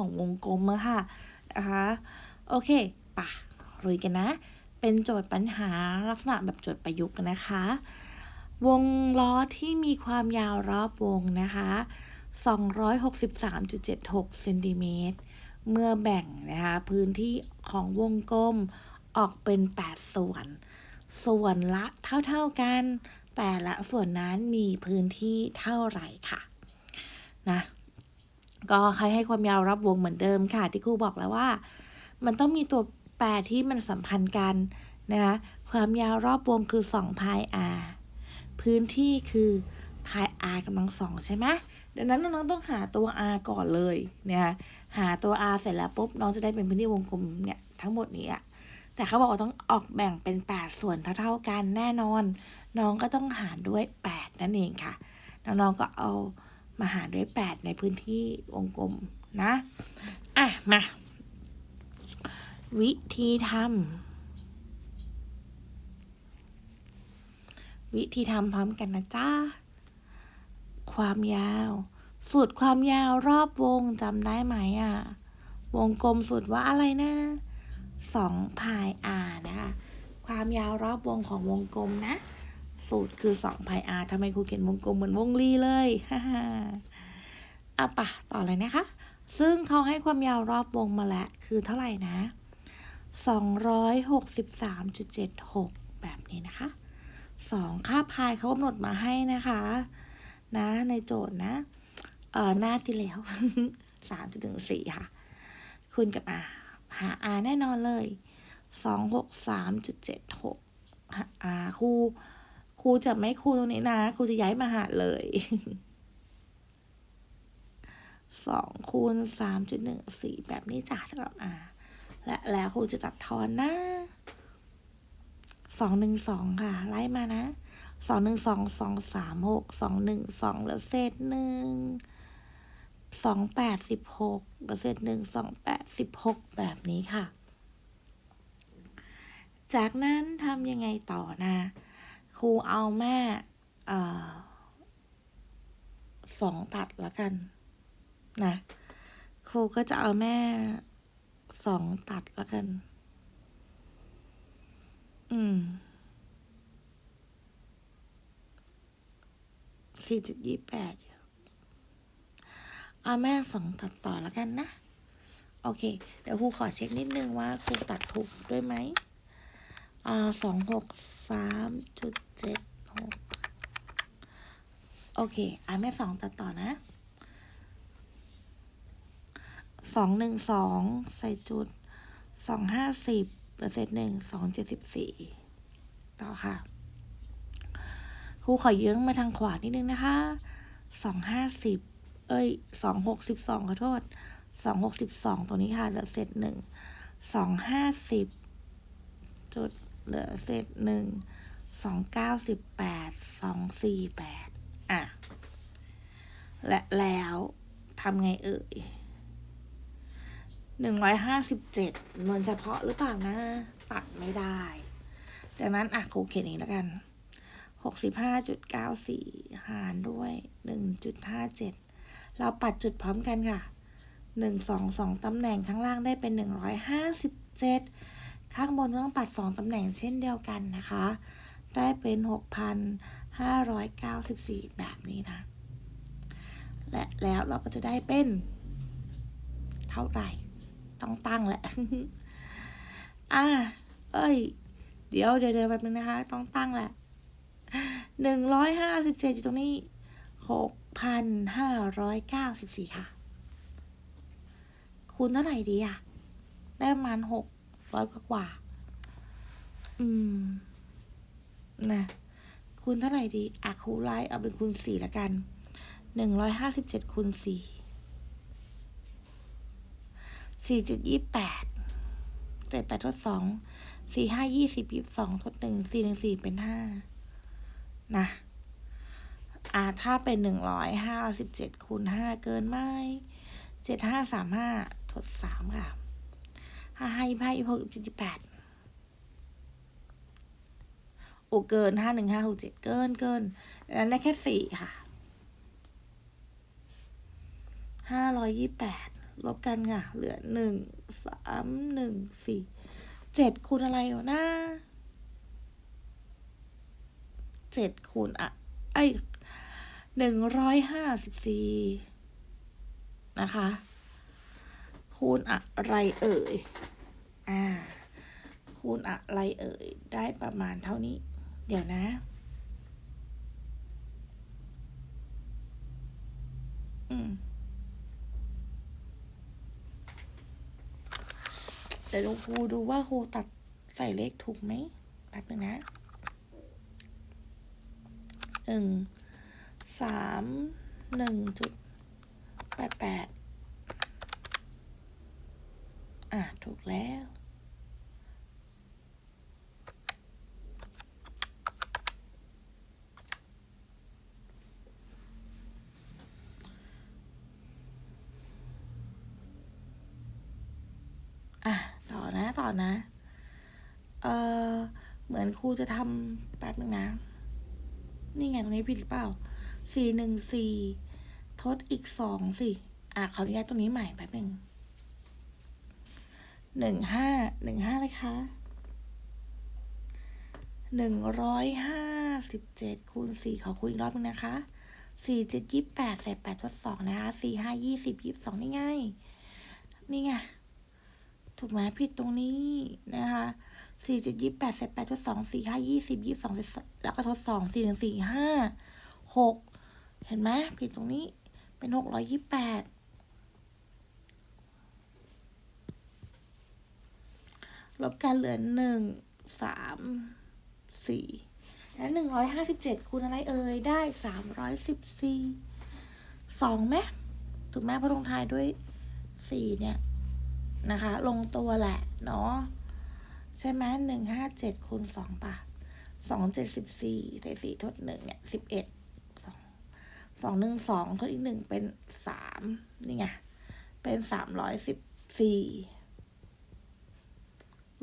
ของวงกลมอะค่ะนะคะโอเคป่ะลุยกันนะ เป็นโจทย์ปัญหาลักษณะแบบโจทย์ประยุกต์นะคะ วงล้อที่มีความยาวรอบวงนะคะ 263.76เซนติเมตรเมื่อแบ่งนะคะพื้นที่ของวงกลมออกเป็น 8 ส่วน ส่วนละเท่าๆกัน แต่ละส่วนนั้นมีพื้นที่เท่าไหร่ค่ะนะ ก็ใครให้ความยาวรอบวงเหมือนเดิมค่ะ ที่ครูบอกแล้วว่า มันต้องมีตัวแปรที่มันสัมพันธ์กันนะคะความยาวรอบวงคือ2พาย r พื้นที่คือพาย r กำลังสองใช่ไหมดังนั้นน้องๆต้องหาตัว r ก่อนเลยเนี่ยหาตัว r เสร็จแล้วปุ๊บน้องจะได้เป็นพื้นที่วงกลมเนี่ยทั้งหมดนี้อะแต่เขาบอกว่าต้องออกแบ่งเป็น 8 ส่วนเท่าๆกันแน่นอน น้องก็ต้องหารด้วย 8 นั่นเองค่ะ น้องๆก็เอา มาหารด้วย 8 ในพื้นที่วงกลมนะ อะ มา วิธีทำวิธีทำพร้อมกันนะจ้า ความยาว สูตรความยาวรอบวงจำได้ไหมอะ วงกลมสูตรว่าอะไรนะสองพาย r นะคะ ความยาวรอบวงของวงกลมนะ สูตรคือ2 pi r ทำไมครูเขียนวงกลมเหมือนวงรีเลยฮ่าฮ่าอะปะต่อเลยนะคะ ซึ่งเขาให้ความยาวรอบวงมาแล้วคือเท่าไหร่นะ 263.76 แบบนี้นะคะ 2 ค่าพายเขากำหนดมาให้นะคะ นะในโจทย์นะ เอ่อ หน้าที่แล้ว 3.14 ค่ะ คูณกับ r หา r แน่นอนเลย 263.76หา r ครู ครูจะไม่คูตรงนี้นะครูจะย้ายมาหาเลยสองคูณสามจุดหนึ่งสี่แบบนี้จ้ะเท่ากับ r และแล้วครูจะตัดทอนนะสองหนึ่งสองค่ะ ไล่มานะสองหนึ่งสองสองสามหกสองหนึ่งสองแล้วเศษหนึ่งสองแปดสิบหกแล้วเศษหนึ่งสองแปดสิบหกแบบนี้ค่ะ จากนั้นทำยังไงต่อนะ ครูเอาแม่สองตัดแล้วกันนะครูก็จะเอาแม่สองตัดแล้วกัน อืมสี่จุดยี่แปดเอาแม่สองตัดต่อแล้วกันนะ โอเค เดี๋ยวครูขอเช็คนิดนึงว่าครูตัดถูกด้วยไหม อ่าสองหกสามจุดเจ็ดหกโอเค อ่าแม่สองตัดต่อนะสองหนึ่งสองใส่จุดสองห้าสิบเปอร์เซ็นต์หนึ่งสองเจ็ดสิบสี่ต่อค่ะครูขอเยื้องมาทางขวานิดนึงนะคะสองห้าสิบเอ้ยสองหกสิบสองขอโทษสองหกสิบสองตัวนี้ค่ะเหลือเศษหนึ่งสองห้าสิบจุด เหลือเศษหนึ่งสองเก้าสิบแปดสองสี่แปดอะ และแล้วทำไงเอ่ยหนึ่งร้อยห้าสิบเจ็ดมันเฉพาะหรือเปล่านะ ตัดไม่ได้ ดังนั้นอะครูเขียนเองแล้วกันหกสิบห้าจุดเก้าสี่หารด้วยหนึ่งจุดห้าเจ็ดเราปัดจุดพร้อมกันค่ะหนึ่งสองสองตำแหน่งข้างล่างได้เป็นหนึ่งร้อยห้าสิบเจ็ด ข้างบนต้องปัดสองตำแหน่งเช่นเดียวกันนะคะ ได้เป็นหกพันห้าร้อยเก้าสิบสี่แบบนี้นะ และแล้วเราก็จะได้เป็น เท่าไหร่ ต้องตั้งแหละ อ่า เอ้ย เดี๋ยวเดี๋ยวเดี๋ยวแป๊บนึงนะคะ ต้องตั้งแหละหนึ่งร้อยห้าสิบเจ็ดอยู่ตรงนี้หกพันห้าร้อยเก้าสิบสี่ค่ะ คูณเท่าไหร่ดีอะได้ประมาณหก ร้อยกว่ากว่า อืม นะคูณเท่าไหร่ดีอะคูณไลเอาเป็นคูณสี่ละกัน หนึ่งร้อยห้าสิบเจ็ดคูณสี่ สี่จุดยี่แปดเจ็ดแปดทดสอง สี่ห้ายี่สิบยี่สองทดหนึ่ง สี่หนึ่งสี่เป็นห้า นะ อ่า ถ้าเป็นหนึ่งร้อยห้าสิบเจ็ดคูณห้าเกินไหมเจ็ดห้าสามห้าทดสามค่ะ ห้าห้ายี่ห้ายี่หกยี่สิบแปดโอเกินห้าหนึ่งห้าหกเจ็ดเกินเกินนั้นได้แค่สี่ค่ะห้าร้อยยี่แปดลบกันค่ะ เหลือหนึ่งสามหนึ่งสี่เจ็ดคูณอะไรวะนะเจ็ดคูณอะไอหนึ่งร้อยห้าสิบสี่นะคะ คูณอะไรเอ่ย อ่า คูณอะไรเอ่ย ได้ประมาณเท่านี้ เดี๋ยวนะเดี๋ยวครูดูว่าครูตัดใส่เลขถูกไหมแป๊บนึงนะหนึ่งสามหนึ่งจุดแปดแปด อะถูกแล้ว อะ ต่อนะต่อนะ เออเหมือนครูจะทำแป๊บนึงนะ นี่ไงตรงนี้ผิดหรือเปล่าสี่หนึ่งสี่ทดอีกสองสิ อะขออนุญาตตรงนี้ใหม่แป๊บหนึ่ง หนึ่งห้าหนึ่งห้าเลยคะหนึ่งร้อยห้าสิบเจ็ดคูณสี่ขอคูณอีกรอบนึงนะคะสี่เจ็ดยี่แปดใส่แปดทดสองนะคะสี่ห้ายี่สิบยี่สองนี่ไง นี่ไง ถูกไหมผิดตรงนี้นะคะสี่เจ็ดยี่แปดใส่แปดทดสองสี่ห้ายี่สิบยี่สิบสองแล้วก็ทดสองสี่หนึ่งสี่ห้าหกเห็นไหมผิดตรงนี้เป็นหกร้อยยี่แปด ลบกันเหลือหนึ่งสามสี่และหนึ่งร้อยห้าสิบเจ็ดคูณอะไรเอ่ยได้สามร้อยสิบสี่สองไหมถูกไหมพระลงท้ายด้วยสี่เนี่ยนะคะ ลงตัวแหละเนาะใช่ไหมหนึ่งห้าเจ็ดคูณสองป่ะสองเจ็ดสิบสี่ใส่สี่ทดหนึ่งเนี่ยสิบเอ็ดสองสองหนึ่งสองทดอีกหนึ่งเป็นสามนี่ไง เป็นสามร้อยสิบสี่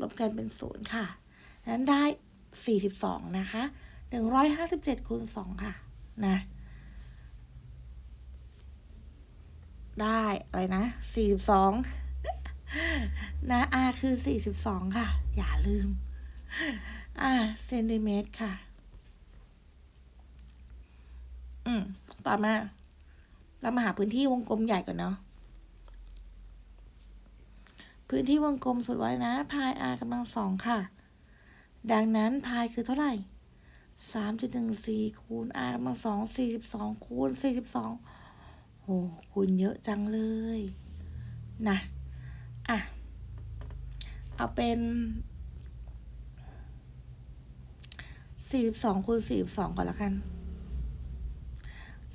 ลบกันเป็นศูนย์ค่ะ นั้นได้สี่สิบสองนะคะหนึ่งร้อยห้าสิบเจ็ดคูณสองค่ะ นะ ได้อะไรนะสี่สิบสองนะ R คือสี่สิบสองค่ะ อย่าลืม อ่าเซนติเมตรค่ะ อืม ต่อมา เรามาหาพื้นที่วงกลมใหญ่ก่อนเนาะ พื้นที่วงกลมสุดไว้นะพาย r กำลังสองค่ะ ดังนั้นพายคือเท่าไหร่สามจุดหนึ่งสี่คูณ r กำลังสองสี่สิบสองคูณสี่สิบสองโอ้คูณเยอะจังเลยนะอะ เอาเป็นสี่สิบสองคูณสี่สิบสองก่อนละกัน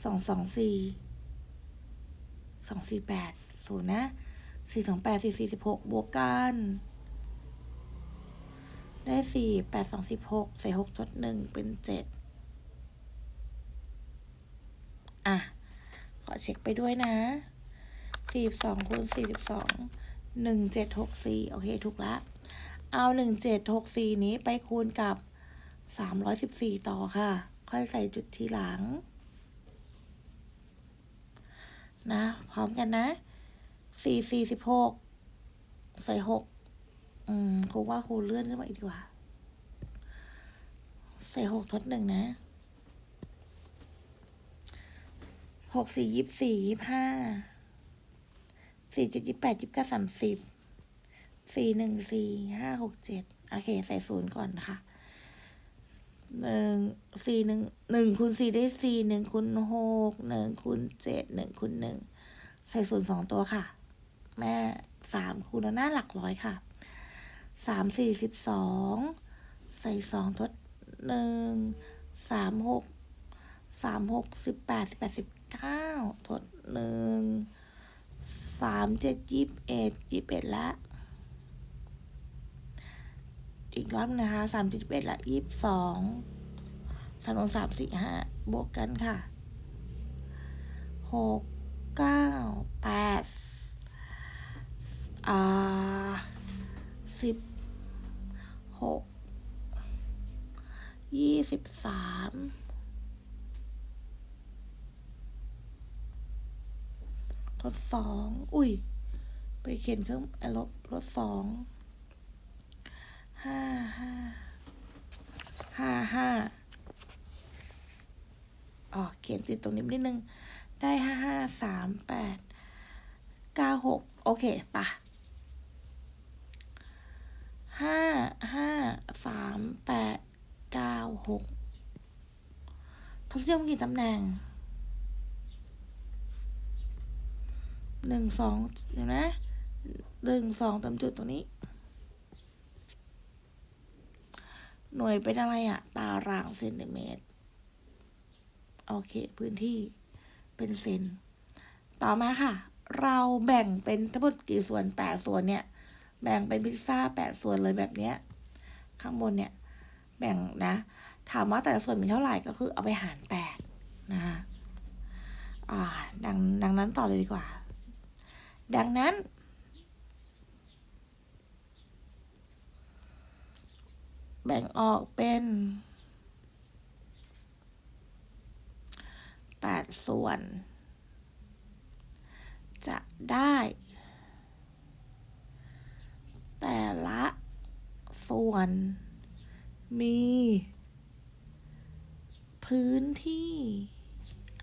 สองสองสี่สองสี่แปดศูนย์นะ สี่สองแปดสี่สี่สิบหกบวกกัน ได้สี่แปดสองสิบหกใส่หกทดหนึ่งเป็นเจ็ดอะ ขอเช็คไปด้วยนะสี่สิบสองคูณสี่สิบสองหนึ่งเจ็ดหกสี่โอเค ถูกละ เอาหนึ่งเจ็ดหกสี่นี้ไปคูณกับสามร้อยสิบสี่ต่อค่ะ ค่อยใส่จุดทีหลัง นะ พร้อมกันนะ สี่สี่สิบหกใส่หกอืมครูว่าครูเลื่อนขึ้นมาอีกดีกว่า ใส่หกทดหนึ่งนะหกสี่ยี่สี่ยี่ห้าสี่เจ็ดยี่แปดยี่เก้าสามสิบสี่หนึ่งสี่ห้าหกเจ็ดโอเค ใส่ศูนย์ก่อนนะคะหนึ่งสี่หนึ่งหนึ่งคูณสี่ได้สี่หนึ่งคูณหกหนึ่งคูณเจ็ดหนึ่งคูณหนึ่งใส่ศูนย์สองตัวค่ะ แม่สามคูณแล้วหน้าหลักร้อยค่ะสามสี่สิบสองใส่สองทดหนึ่งสามหกสามหกสิบแปดสิบแปดสิบเก้าทดหนึ่งสามเจ็ดยี่สิบเอ็ดยี่สิบเอ็ดละ อีกรอบนะคะสามสิบเอ็ดละยี่สิบสองสามสามสี่ห้าบวกกันค่ะหกเก้าแปด อ่าสิบหกยี่สิบสามทดสอง อุ้ย ไปเขียนเครื่องลบลบสอง ห้าห้า ห้าห้าอ๋อ เขียนติดตรงนี้นิดนึง ได้ห้าห้าสามแปดเก้าหก โอเคปะ ห้าห้าสามแปดเก้าหกทศนิยมกี่ตำแหน่งหนึ่งสองเดี๋ยวนะหนึ่งสองตามจุดตรงนี้ หน่วยเป็นอะไรอะตารางเซนติเมตร โอเค พื้นที่เป็นเซน ต่อมาค่ะ เราแบ่งเป็นทั้งหมดกี่ส่วนแปดส่วนเนี่ย แบ่งเป็นพิซซ่าแปดส่วนเลยแบบเนี้ย ข้างบนเนี่ย แบ่งนะ ถามว่าแต่ละส่วนมีเท่าไหร่ก็คือเอาไปหารแปดนะคะอ่าดังดังนั้นต่อเลยดีกว่า ดังนั้นแบ่งออกเป็นแปดส่วน จะได้ แต่ละส่วน มี พื้นที่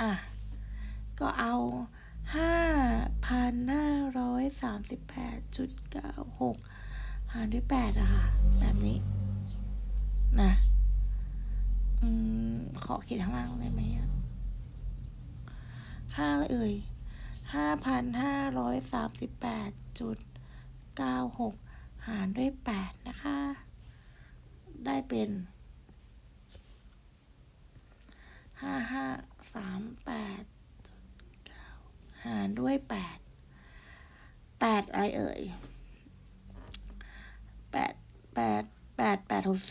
อะ ก็เอาห้าพันห้าร้อยสามสิบแปดจุดเก้าหกหารด้วยแปดอะค่ะ แบบนี้ นะอืมขอเขียนข้างล่างได้ไหมอะห้าเอ่ยห้าพันห้าร้อยสามสิบแปดจุดเก้าหการด้วยแปดนะคะ ได้เป็นห้าห้าสามแปดหารด้วยแปดแปดอะไรเอ่ยแปดแปดแปดแปดหก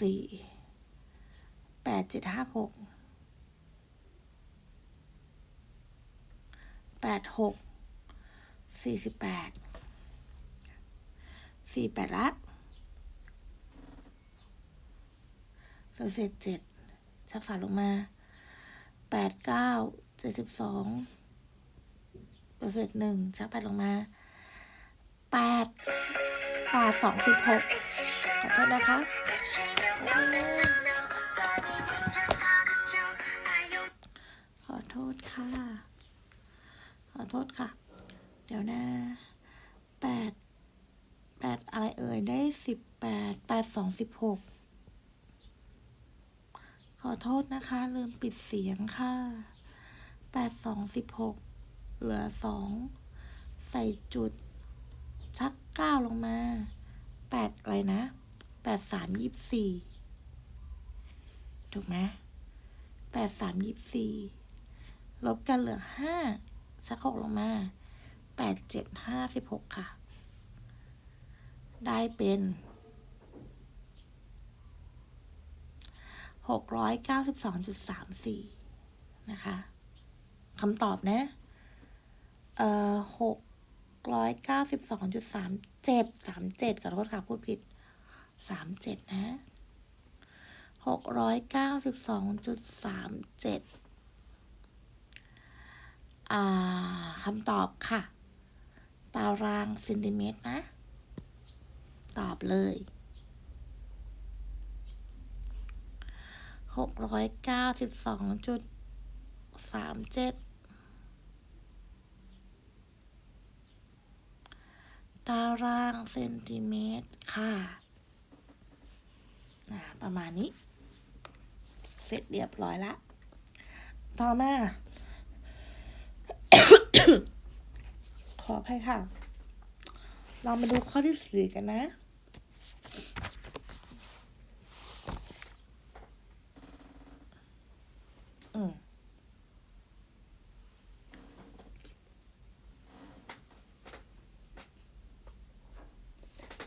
สี่แปดละเหลือเศษเจ็ดชักษามลงมาแปดเก้าเจ็ดสิบสองเหลือเศษหนึ่งชักแปดลงมาแปดแปดสองสิบหกขอโทษนะคะขอโทษค่ะ ขอโทษค่ะ เดี๋ยวนะแปดแปด เอ่ยได้สิบแปดแปดสองสิบหกขอโทษนะคะ ลืมปิดเสียงค่ะแปดสองสิบหกเหลือสองใส่จุด ชักเก้าลงมาแปดอะไรนะแปดสามยี่สี่ถูกไหมแปดสามยี่สี่ลบกันเหลือห้าชักหกลงมาแปดเจ็ดห้าสิบหกค่ะ ได้เป็นหกร้อยเก้าสิบสองจุดสามสี่นะคะคำตอบนะ เอ่อหกร้อยเก้าสิบสองจุดสามเจ็ดสามเจ็ดขอโทษค่ะพูดผิดสามเจ็ดนะหกร้อยเก้าสิบสองจุดสามเจ็ดอ่าคำตอบค่ะ ตารางเซนติเมตรนะ ตอบเลยหกร้อยเก้าสิบสองจุดสามเจ็ดตารางเซนติเมตรค่ะนะประมาณนี้ เสร็จเรียบร้อยละ ต่อมา ขออภัยค่ะ เรามาดูข้อที่สี่กันนะ อืม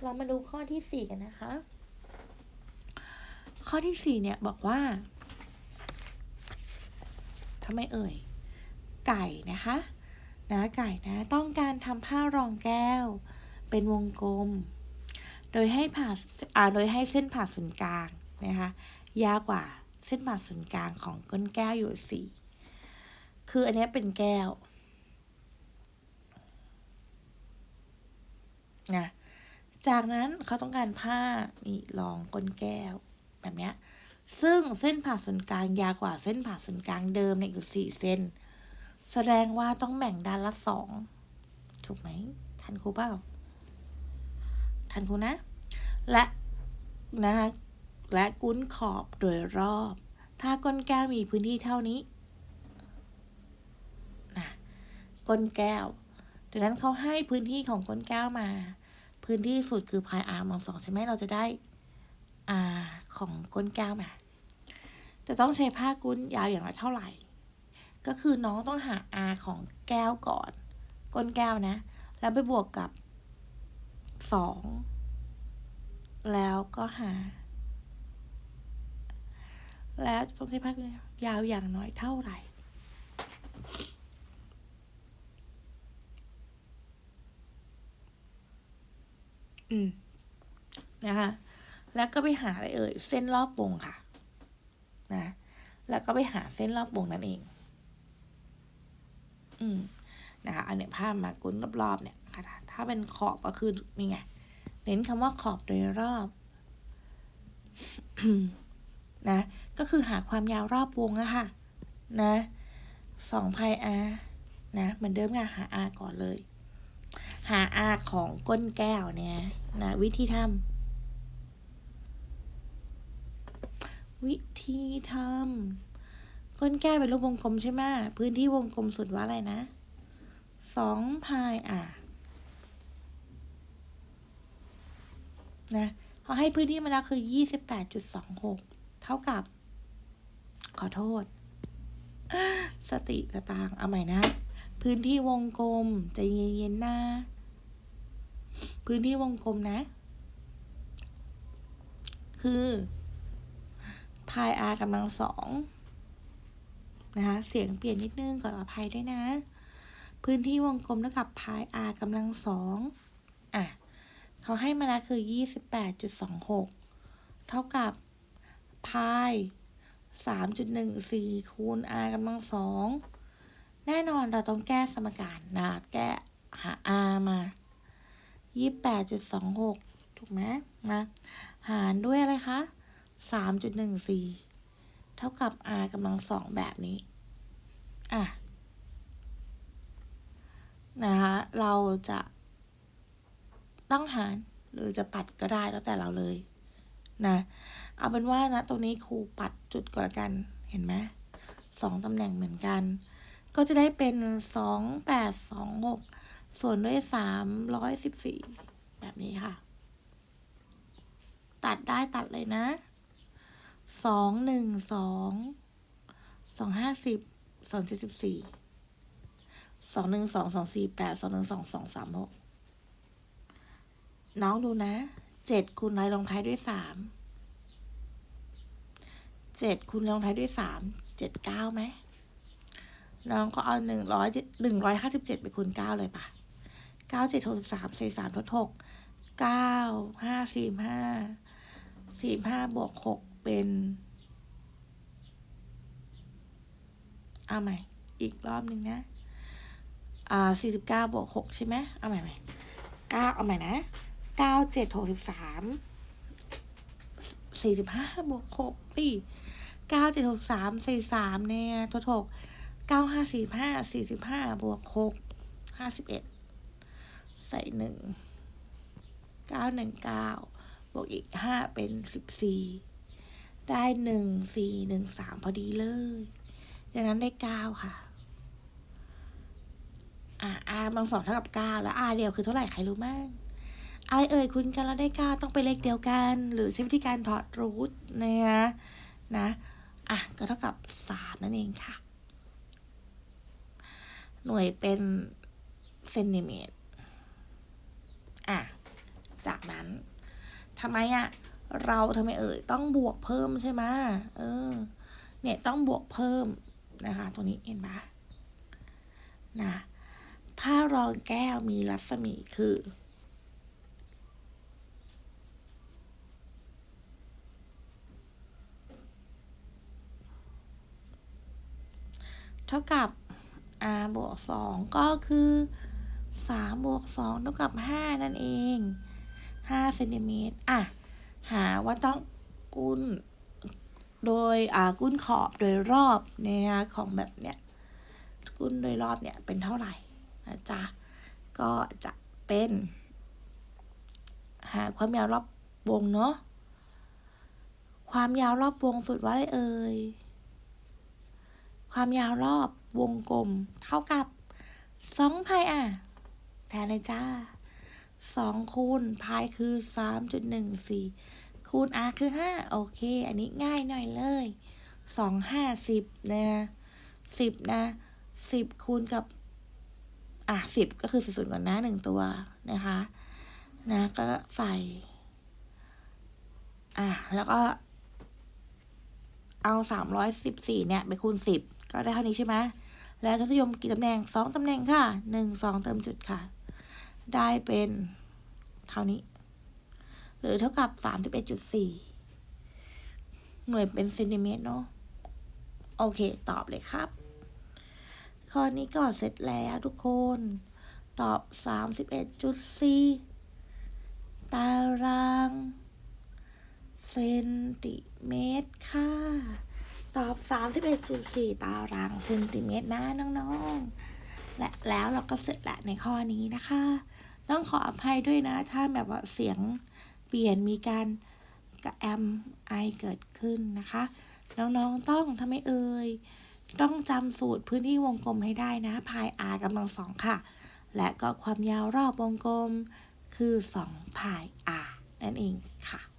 เรามาดูข้อที่สี่กันนะคะ ข้อที่สี่เนี่ยบอกว่าทำไมเอ่ย ไก่นะคะนะไก่นะต้องการทำผ้ารองแก้ว เป็นวงกลม โดยให้ผ่าอ่าโดยให้เส้นผ่าศูนย์กลางนะคะยาวกว่า เส้นผ่าศูนย์กลางของก้นแก้วอยู่สี่คืออันนี้เป็นแก้วนะจากนั้นเขาต้องการผ้านี่รองก้นแก้วแบบเนี้ยซึ่งเส้นผ่าศูนย์กลางยาวกว่าเส้นผ่าศูนย์กลางเดิมเนี่ยอยู่สี่เซนแสดงว่าต้องแบ่งด้านละสองถูกไหมทันครูเปล่าทันครูนะ และนะคะ และกุ้นขอบโดยรอบ ถ้าก้นแก้วมีพื้นที่เท่านี้นะก้นแก้วดังนั้นเขาให้พื้นที่ของก้นแก้วมา พื้นที่สุดคือพายอาร์มสองใช่ไหมเราจะได้อาของก้นแก้วมาจะต้องใช้ผ้ากุ้นยาวอย่างไรเท่าไหร่ ก็คือน้องต้องหาอาของแก้วก่อน ก้นแก้วนะ แล้วไปบวกกับสองแล้วก็หา แล้วต้องใช้ผ้ากุ้นยาวอย่างน้อยเท่าไหร่ อืม นะคะ แล้วก็ไปหาอะไรเอ่ย เส้นรอบวงค่ะ นะ แล้วก็ไปหาเส้นรอบวงนั่นเอง อืม นะคะ อันเนี้ยภาพมากุ้นรอบๆเนี่ยค่ะ ถ้าเป็นขอบก็คือนี่ไง เน้นคำว่าขอบโดยรอบนะ ก็คือหาความยาวรอบวงอะค่ะ นะสองพายอานะเหมือนเดิมไงหาอาก่อนเลย หาอาของก้นแก้วเนี่ยนะวิธีทำวิธีทำก้นแก้วเป็นรูปวงกลมใช่ไหมพื้นที่วงกลมสุดว่าอะไรนะสองพายอะนะเขาให้พื้นที่มาแล้วคือยี่สิบแปดจุดสองหกเท่ากับ ขอโทษ สติสตางเอาใหม่นะ พื้นที่วงกลม ใจเย็นๆนะ พื้นที่วงกลมนะ คือพาย r กำลังสองนะคะเสียงเปลี่ยนนิดนึงขออภัยด้วยนะ พื้นที่วงกลมเท่ากับพาย r กำลังสองอะเขาให้มาแล้วคือยี่สิบแปดจุดสองหกเท่ากับพาย สามจุดหนึ่งสี่คูณ r กำลังสองแน่นอนเราต้องแก้สมการนะแก้หา r มายี่แปดจุดสองหกถูกไหมนะหารด้วยอะไรคะสามจุดหนึ่งสี่เท่ากับ r กำลังสองแบบนี้ อะ นะคะเราจะต้องหารหรือจะปัดก็ได้แล้วแต่เราเลย นะ เอาเป็นว่านะตรงนี้ครูปัดจุดก่อนละกันเห็นไหมสองตำแหน่งเหมือนกัน ก็จะได้เป็นสองแปดสองหกส่วนด้วยสามร้อยสิบสี่แบบนี้ค่ะ ตัดได้ตัดเลยนะสองหนึ่งสองสองห้าสิบสองเจ็ดสิบสี่สองหนึ่งสองสองสี่แปดสองหนึ่งสองสองสามหกน้องดูนะเจ็ดคูณร้อยลงท้ายด้วยสาม เจ็ดคูณลงท้ายด้วยสามเจ็ดเก้าไหมน้องก็เอาหนึ่งร้อยหนึ่งร้อยห้าสิบเจ็ดไปคูณเก้าเลยปะเก้าเจ็ดหกสิบสามสี่สามทดหกเก้าห้าสี่ห้าสี่ห้าบวกหกเป็นเอาใหม่ อีกรอบหนึ่งนะ อ่าสี่สิบเก้าบวกหกใช่ไหมเอาใหม่ใหม่เก้าเอาใหม่นะเก้าเจ็ดหกสิบสามสี่สิบห้าบวกหกสี่ เก้าเจ็ดหกสามสี่สามเนี่ยทดหกเก้าห้าสี่ห้าสี่สิบห้าบวกหกห้าสิบเอ็ดใส่หนึ่งเก้าหนึ่งเก้าบวกอีกห้าเป็นสิบสี่ได้หนึ่งสี่หนึ่งสามพอดีเลยดังนั้นได้เก้าค่ะอ่า r บางสองเท่ากับเก้าแล้ว r เดียวคือเท่าไหร่ใครรู้มั้งอะไรเอ่ยคุณกันแล้วได้เก้าต้องไปเลขเดียวกัน หรือใช้วิธีการถอดรูทนะนะ อะก็เท่ากับสามนั่นเองค่ะ หน่วยเป็นเซนติเมตร อะ จากนั้นทำไมอะเราทำไมเอ่ย ต้องบวกเพิ่มใช่ไหมเออ เนี่ยต้องบวกเพิ่มนะคะตรงนี้เห็นปะนะผ้ารองแก้วมีรัศมีคือ เท่ากับ r บวกสองก็คือสามบวกสองเท่ากับห้านั่นเองห้าเซนติเมตรอะ หาว่าต้องกุ้น โดยอ่ากุ้นขอบโดยรอบนะคะของแบบเนี้ยกุ้นโดยรอบเนี่ยเป็นเท่าไหร่นะจ๊ะ ก็จะเป็น หาความยาวรอบวงเนาะความยาวรอบวงสุดว่าอะไรเอ่ย ความยาวรอบวงกลมเท่ากับสองพายอะแทนเลยจ้าสองคูณพายคือสามจุดหนึ่งสี่คูณ r คือห้าโอเค อันนี้ง่ายหน่อยเลยสองห้าสิบนะสิบนะสิบคูณกับ อะสิบก็คือศูนก่อนนะหนึ่งตัวนะคะ นะ ก็ใส่ อะ แล้วก็เอาสามร้อยสิบสี่เนี่ย ไปคูณสิบ ก็ได้เท่านี้ใช่ไหมแล้วทศนิยมกี่ตำแหน่งสองตำแหน่งค่ะหนึ่งสองเติมจุดค่ะ ได้เป็นเท่านี้ หรือเท่ากับสามสิบเอ็ดจุดสี่หน่วยเป็นเซนติเมตรเนาะโอเค ตอบเลยครับ ข้อนี้ก็เสร็จแล้วทุกคน ตอบสามสิบเอ็ดจุดสี่ตาราง เซนติเมตรค่ะ ตอบ 31.4 ตารางเซนติเมตรนะน้องๆ และแล้วเราก็เสร็จแล้วในข้อนี้นะคะ ต้องขออภัยด้วยนะ ถ้าแบบว่าเสียงเปลี่ยนมีการกระแอมไอเกิดขึ้นนะคะ น้องๆต้องทำไมเอ่ย ต้องจำสูตรพื้นที่วงกลมให้ได้นะ พาย r กำลังสองค่ะ และก็ความยาวรอบวงกลมคือ 2 พาย r นั่นเองค่ะ